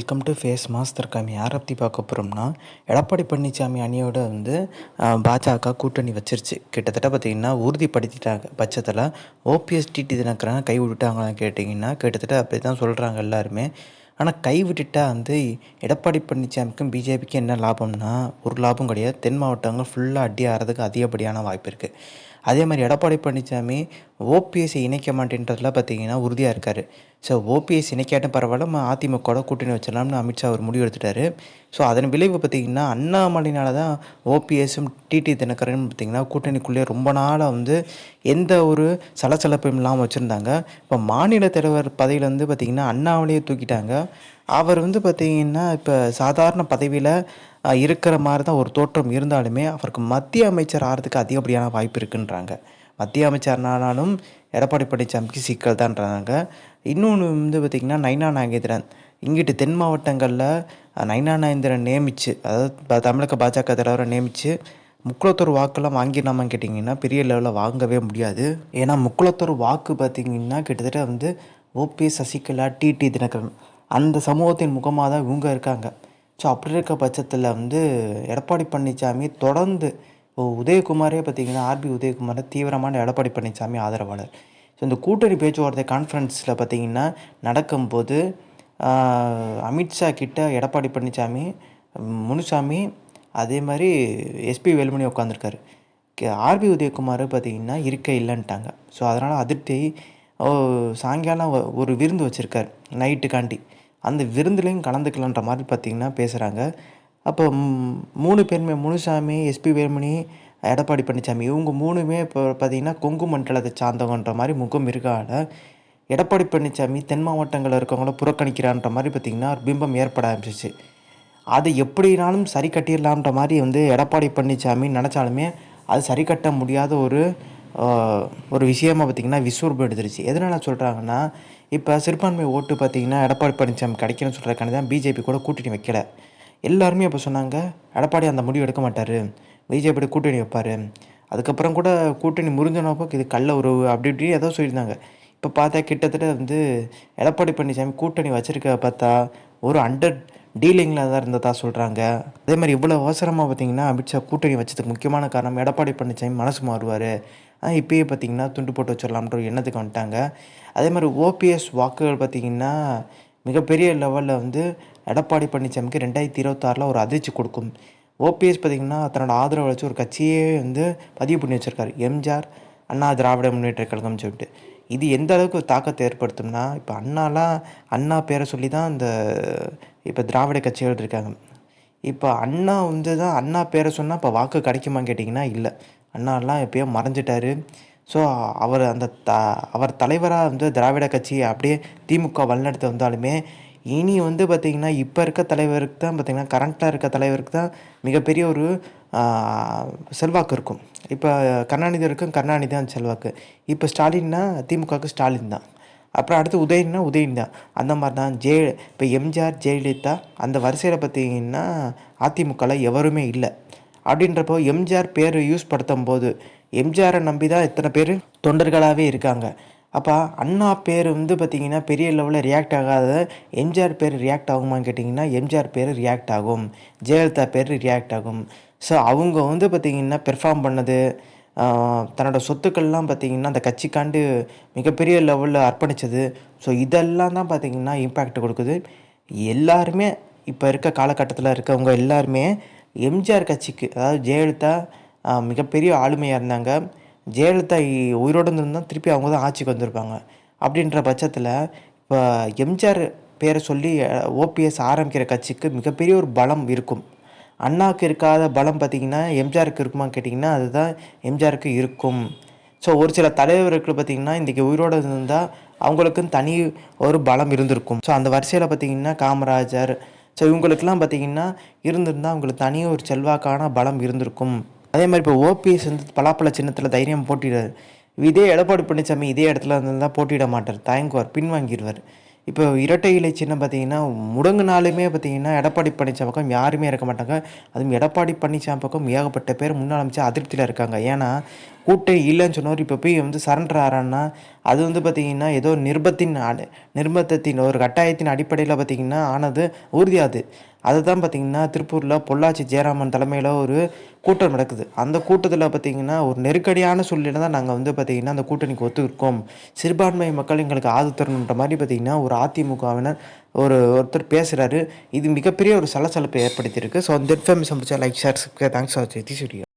Welcome to face master காமி யாரை பற்றி பார்க்க போகிறோம்னா எடப்பாடி பழனிசாமி அணியோட வந்து பாஜக கூட்டணி வச்சிருச்சு. கிட்டத்தட்ட பார்த்திங்கன்னா உறுதிப்படுத்திட்டாங்க. பட்சத்தில் ஓபிஎஸ் டிடி தினகரன் கை விட்டுட்டாங்களான்னு கேட்டிங்கன்னா கிட்டத்தட்ட அப்படி தான் சொல்கிறாங்க எல்லாருமே. ஆனால் கை விட்டுட்டா வந்து எடப்பாடி பழனிசாமிக்கும் பிஜேபிக்கும் என்ன லாபம்னா ஒரு லாபம் கிடையாது. தென் மாவட்டங்கள் ஃபுல்லாக அடி ஆகிறதுக்கு அதிகப்படியான வாய்ப்பு இருக்குது அதே மாதிரி எடப்பாடி பழனிசாமி ஓபிஎஸ்ஸை இணைக்க மாட்டேன்றதுல பார்த்தீங்கன்னா உறுதியாக இருக்கார். ஸோ ஓபிஎஸ் இணைக்காட்டும் பரவாயில்ல நம்ம அதிமுகவோட கூட்டணி வச்சிடலாம்னு அமித்ஷா அவர் முடிவு எடுத்துட்டாரு. ஸோ அதன் விளைவு பார்த்தீங்கன்னா அண்ணாமலையினால தான் ஓபிஎஸும் டிடி தினகரன் பார்த்தீங்கன்னா கூட்டணிக்குள்ளே ரொம்ப நாளாக வந்து எந்த ஒரு சலசலப்பும் இல்லாமல் வச்சுருந்தாங்க. இப்போ மாநில தலைவர் பதவியில் வந்து பார்த்திங்கன்னா அண்ணாமலையை தூக்கிட்டாங்க. அவர் வந்து பார்த்திங்கன்னா இப்போ சாதாரண பதவியில் இருக்கிற மாதிரி தான் ஒரு தோற்றம் இருந்தாலுமே அவருக்கு மத்திய அமைச்சர் ஆகிறதுக்கு அதிகப்படியான வாய்ப்பு இருக்குன்றாங்க. மத்திய அமைச்சர்னாலும் எடப்பாடி பழனிசாமிக்கு சிக்கல் தான்றாங்க இன்னொன்று வந்து பார்த்திங்கன்னா நைனா நாகேந்திரன். இங்கிட்டு தென் மாவட்டங்களில் நைனா நாகேந்திரன் நியமித்து அதாவது தமிழக பாஜக தலைவரை நியமித்து முக்குளத்தூர் வாக்கெல்லாம் வாங்கிடலாமான்னு கேட்டிங்கன்னா பெரிய லெவலில் வாங்கவே முடியாது. ஏன்னா முக்குளத்தூர் வாக்கு பார்த்திங்கன்னா கிட்டத்தட்ட வந்து ஓபிஎஸ் சசிகலா டிடி தினகரன் அந்த சமூகத்தின் முகமாக தான் இவங்க இருக்காங்க. ஸோ அப்படி இருக்க பட்சத்தில் வந்து எடப்பாடி பழனிசாமி தொடர்ந்து உதயகுமாரே பார்த்தீங்கன்னா ஆர்பி உதயகுமார் தீவிரமான எடப்பாடி பழனிசாமி ஆதரவாளர். ஸோ இந்த கூட்டணி பேச்சுவார்த்தை கான்ஃபரன்ஸில் பார்த்திங்கன்னா நடக்கும்போது அமித்ஷா கிட்ட எடப்பாடி பழனிசாமி முனுசாமி அதே மாதிரி எஸ்பி வேலுமணி உட்காந்துருக்காரு ஆர்பி உதயகுமார் பார்த்தீங்கன்னா இருக்க இல்லைன்ட்டாங்க. ஸோ அதனால் அதிர்த்தி சாயங்காலம் ஒரு விருந்து வச்சுருக்கார் நைட்டுக்காண்டி. அந்த விருந்துலேயும் கலந்துக்கலான்ற மாதிரி பார்த்திங்கன்னா பேசுகிறாங்க அப்போ மூணு பேருமே முனுசாமி எஸ்பி வேலுமணி எடப்பாடி பழனிசாமி இவங்க மூணுமே இப்போ பார்த்தீங்கன்னா கொங்கு மண்டலத்தை சார்ந்தவங்கன்ற மாதிரி முகம் இருக்கால எடப்பாடி பழனிசாமி தென் மாவட்டங்களில் இருக்கவங்கள புறக்கணிக்கிறான்ற மாதிரி பார்த்திங்கன்னா ஒரு பிம்பம் ஏற்பட ஆரம்பிச்சிச்சு. அது எப்படினாலும் சரி கட்டிடலான்ற மாதிரி வந்து எடப்பாடி பழனிசாமி நினச்சாலுமே அது சரி கட்ட முடியாத ஒரு ஒரு விஷயமாக பார்த்திங்கன்னா விஸ்வரூபம் எடுத்துருச்சு. எதனால் சொல்கிறாங்கன்னா இப்போ சிறுபான்மை ஓட்டு பார்த்திங்கன்னா எடப்பாடி பழனிசாமி கிடைக்கணும்னு சொல்கிறதுக்கான தான் பிஜேபி கூட கூட்டணி வைக்கல. எல்லாருமே இப்போ சொன்னாங்க எடப்பாடி அந்த முடிவு எடுக்க மாட்டார். பிஜேபி கூட்டணி வைப்பார். அதுக்கப்புறம் கூட கூட்டணி முறிஞ்சனப்போ இது கள்ள உறவு அப்படி இப்படி ஏதோ சொல்லியிருந்தாங்க. இப்போ பார்த்தா கிட்டத்தட்ட வந்து எடப்பாடி பழனிசாமி கூட்டணி வச்சுருக்க பார்த்தா ஒரு அண்டர் டீலிங்கில் தான் இருந்ததா சொல்கிறாங்க அதே மாதிரி இவ்வளோ அவசரமாக பார்த்தீங்கன்னா அமித்ஷா கூட்டணி வச்சதுக்கு முக்கியமான காரணம் எடப்பாடி பழனிசாமி மனசு மாறுவார். இப்பயே பார்த்தீங்கன்னா துண்டு போட்டு வச்சிடலாம்ன்ற ஒரு எண்ணத்துக்கு வந்துட்டாங்க. அதே மாதிரி ஓபிஎஸ் வாக்குகள் பார்த்தீங்கன்னா மிகப்பெரிய லெவலில் வந்து எடப்பாடி பழனிசாமிக்கு ரெண்டாயிரத்தி இருபத்தாறில் ஒரு அதிர்ச்சி கொடுக்கும். ஓபிஎஸ் பார்த்திங்கன்னா தன்னோட ஆதரவு வச்சு ஒரு கட்சியே வந்து பதிவு பண்ணி வச்சுருக்காரு. எம்ஜிஆர் அண்ணா திராவிட முன்னேற்ற கழகம்னு சொல்லிட்டு. இது எந்த அளவுக்கு ஒரு தாக்கத்தை ஏற்படுத்தும்னா இப்போ அண்ணாலாம் அண்ணா பேரை சொல்லி தான் இந்த இப்போ திராவிட கட்சிகள் இருக்காங்க. இப்போ அண்ணா வந்து தான் அண்ணா பேரை சொன்னால் இப்போ வாக்கு கிடைக்குமான்னு கேட்டிங்கன்னா இல்லை. அண்ணாலாம் எப்பயோ மறைஞ்சிட்டாரு. ஸோ அவர் அந்த த அவர் தலைவராக வந்து திராவிட கட்சி அப்படியே திமுக வழிநடத்த வந்தாலுமே இனி வந்து பார்த்திங்கன்னா இப்போ இருக்க தலைவருக்கு தான் பார்த்திங்கன்னா கரண்ட்டாக இருக்க தலைவருக்கு தான் மிகப்பெரிய ஒரு செல்வாக்கு இருக்கும். இப்போ கருணாநிதி இருக்கும் கருணாநிதி தான் செல்வாக்கு. இப்போ ஸ்டாலின்னா திமுகவுக்கு ஸ்டாலின் தான். அப்புறம் அடுத்து உதயன்னா உதயன் தான். அந்த மாதிரி தான் ஜெய இப்போ எம்ஜிஆர் ஜெயலலிதா அந்த வரிசையில் பார்த்தீங்கன்னா அதிமுகவில் எவருமே இல்லை. அப்படின்றப்போ எம்ஜிஆர் பேர் யூஸ் படுத்தும் போது எம்ஜிஆரை நம்பி தான் இத்தனை பேர் தொண்டர்களாகவே இருக்காங்க. அப்போ அண்ணா பேர் வந்து பார்த்திங்கன்னா பெரிய லெவலில் ரியாக்ட் ஆகாத எம்ஜிஆர் பேர் ரியாக்ட் ஆகுமான்னு கேட்டிங்கன்னா எம்ஜிஆர் பேர் ரியாக்ட் ஆகும். ஜெயலலிதா பேர் ரியாக்ட் ஆகும். ஸோ அவங்க வந்து பார்த்திங்கன்னா பெர்ஃபார்ம் பண்ணது தன்னோட சொத்துக்கள்லாம் பார்த்திங்கன்னா அந்த கட்சிக்காண்டு மிகப்பெரிய லெவலில் அர்ப்பணித்தது ஸோ இதெல்லாம் தான் பார்த்திங்கன்னா இம்பேக்ட் கொடுக்குது. எல்லாருமே இப்போ இருக்க காலகட்டத்தில் இருக்கவங்க எல்லாருமே எம்ஜிஆர் கட்சிக்கு அதாவது ஜெயலலிதா மிகப்பெரிய ஆளுமையாக இருந்தாங்க. ஜெயலலிதா உயிரோடு இருந்திருந்தால் திருப்பி அவங்க தான் ஆட்சிக்கு வந்திருப்பாங்க. அப்படின்ற பட்சத்தில் இப்போ எம்ஜிஆர் பேரை சொல்லி ஓபிஎஸ் ஆரம்பிக்கிற கட்சிக்கு மிகப்பெரிய ஒரு பலம் இருக்கும். அண்ணாவுக்கு இருக்காத பலம் பார்த்திங்கன்னா எம்ஜிஆருக்கு இருக்குமான்னு கேட்டிங்கன்னா அதுதான் எம்ஜிஆருக்கு இருக்கும். ஸோ ஒரு சில தலைவர்கள் பார்த்திங்கன்னா இன்றைக்கி உயிரோடு இருந்தால் அவங்களுக்குன்னு தனி ஒரு பலம் இருந்திருக்கும். ஸோ அந்த வரிசையில் பார்த்திங்கன்னா காமராஜர். ஸோ இவங்களுக்கெல்லாம் பார்த்திங்கன்னா இருந்திருந்தால் அவங்களுக்கு தனி ஒரு செல்வாக்கான பலம் இருந்திருக்கும். அதே மாதிரி இப்போ ஓபிஎஸ் வந்து பலாப்பழ சின்னத்தில் தைரியம் போட்டிடுறாரு. இதே எடப்பாடி பழனிசாமி இதே இடத்துல இருந்தால் போட்டியிட மாட்டார். தயங்குவார் பின்வாங்கிடுவார் இப்போ இரட்டை இலை சின்னம் பார்த்தீங்கன்னா முடங்குனாலுமே பார்த்தீங்கன்னா எடப்பாடி பழனிசாமி பக்கம் யாருமே இருக்க மாட்டாங்க. அதுவும் எடப்பாடி பழனிசாமி பக்கம் ஏகப்பட்ட பேர் முன்னாள் அமைச்சர் அதிருப்தியில் இருக்காங்க. ஏன்னா கூட்டம் இல்லைன்னு சொன்னவர் இப்போ போய் வந்து சரண்டர் ஆறான்னா அது வந்து பார்த்திங்கன்னா ஏதோ நிர்பத்தின் அடி நிர்பந்தத்தின் ஒரு கட்டாயத்தின் அடிப்படையில் பார்த்திங்கன்னா ஆனது உறுதியாது. அதுதான் பார்த்திங்கன்னா திருப்பூரில் பொள்ளாச்சி ஜெயராமன் தலைமையில் ஒரு கூட்டம் நடக்குது. அந்த கூட்டத்தில் பார்த்திங்கன்னா ஒரு நெருக்கடியான சூழ்நிலை தான் நாங்கள் வந்து பார்த்திங்கன்னா அந்த கூட்டணிக்கு ஒத்துருக்கோம். சிறுபான்மை மக்கள் எங்களுக்கு ஆது தரணுன்ற மாதிரி பார்த்திங்கன்னா ஒரு அதிமுகவினர் ஒரு ஒருத்தர் பேசுகிறாரு இது மிகப்பெரிய ஒரு சலசலப்பை ஏற்படுத்தியிருக்கு. ஸோ அந்த இன்ஃபர்மேஷன் பிடிச்சா like share thanks for the video